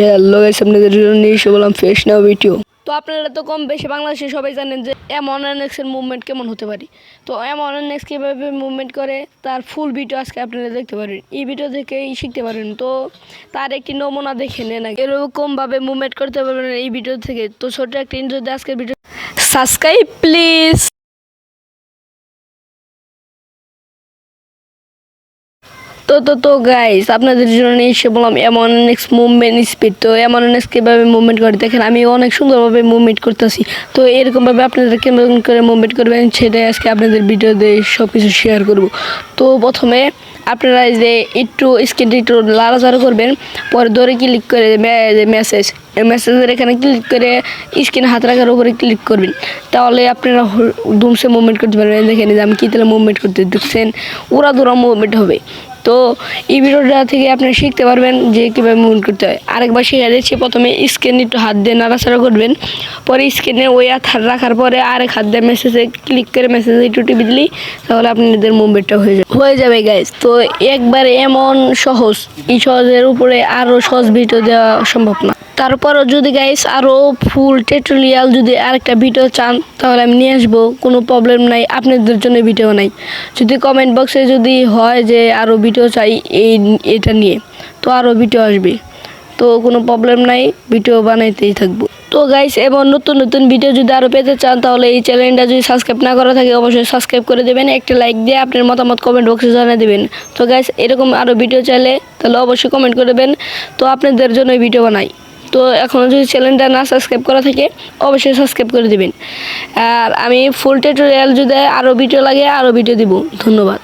Hello guys আপনাদের জন্য এসে বললাম ফেস নাও ভিডিও তো আপনারা তো কম বেশি বাংলাদেশে সবাই জানেন যে এম এমন এর মুভমেন্ট কেমন হতে পারে। তো এমন এক্স কীভাবে মুভমেন্ট করে তার ফুল ভিডিও আজকে আপনারা দেখতে পারেন। এই ভিডিও থেকেই শিখতে পারেন। তো তার একটি নমুনা দেখে নেন। এরকমভাবে মুভমেন্ট করতে পারবেন এই ভিডিও থেকে। তো ছোট একটা ইন্টার আজকের ভিডিও সাবস্ক্রাইব প্লিজ তো তো তো গাইস আপনাদের জন্য নিয়ে এসে বললাম এমন নেক্সট মুভমেন্ট স্পিড তো এমন নেক্সট কীভাবে মুভমেন্ট করে দেখেন, আমি অনেক সুন্দরভাবে মুভমেন্ট করতেছি। তো এরকমভাবে আপনারা কেমন করে মুভমেন্ট করবেন, সেটাই আজকে আপনাদের ভিডিওতে সব কিছু শেয়ার করব। তো প্রথমে আপনারা যে একটু স্ক্রিনটা একটু লাড়াচাড়া করবেন, পরে ধরে ক্লিক করে মেসেজ মেসেজের এখানে ক্লিক করে স্ক্রিন হাত রাখার উপরে ক্লিক করবেন। তাহলে আপনারা ধুমসে মুভমেন্ট করতে পারবেন, দেখেন যে আমি কী তাহলে মুভমেন্ট করতে দেখছেন উড়া দুরা মুভমেন্ট হবে। তো এই ভিডিওটা থেকে আপনি শিখতে পারবেন যে কীভাবে মুভমেন্ট করতে হয়। আরেকবার শেখা দিচ্ছি, প্রথমে স্ক্যান একটু হাত দিয়ে নাড়াচাড়া করবেন, পরে স্ক্রিনে ওই হাত রাখার পরে আরেক হাত দিয়ে মেসেজে ক্লিক করে মেসেজে একটু টিপে দিলি তাহলে আপনাদের মুভমেন্টটা হয়ে যাবে। হয়ে যাবে গাইজ তো একবার এমন সহজ, এই সহজের উপরে আরও সহজ ভিডিও দেওয়া সম্ভব না। তারপরও যদি গাইস আরও ফুল টেটুরিয়াল যদি আরেকটা ভিডিও চান, তাহলে আমি নিয়ে আসব, কোনো প্রবলেম নাই, আপনাদের জন্য ভিডিও নাই। যদি কমেন্ট বক্সে যদি হয় যে আরও ভিডিও চাই, এই, এটা নিয়ে, তো আরও ভিডিও আসবে। তো কোনো প্রবলেম নাই ভিডিও বানাইতেই থাকব। তো গাইস এবং নতুন নতুন ভিডিও যদি আরও পেতে চান, তাহলে এই চ্যানেলটা যদি সাবস্ক্রাইব না করা থাকে, অবশ্যই সাবস্ক্রাইব করে দেবেন। একটা লাইক দিয়ে আপনার মতামত কমেন্ট বক্সে জানিয়ে দেবেন। তো গাইস এরকম আরও ভিডিও চাইলে, তাহলে অবশ্যই কমেন্ট করে দেবেন। তো আপনাদের জন্য ভিডিও বানাই। তো এখনও যদি চ্যানেলটা না সাবস্ক্রাইব করা থাকে, অবশ্যই সাবস্ক্রাইব করে দেবেন। আর আমি ফুল টিউটোরিয়াল যদি আরও ভিডিও লাগে আরও ভিডিও দিব। ধন্যবাদ।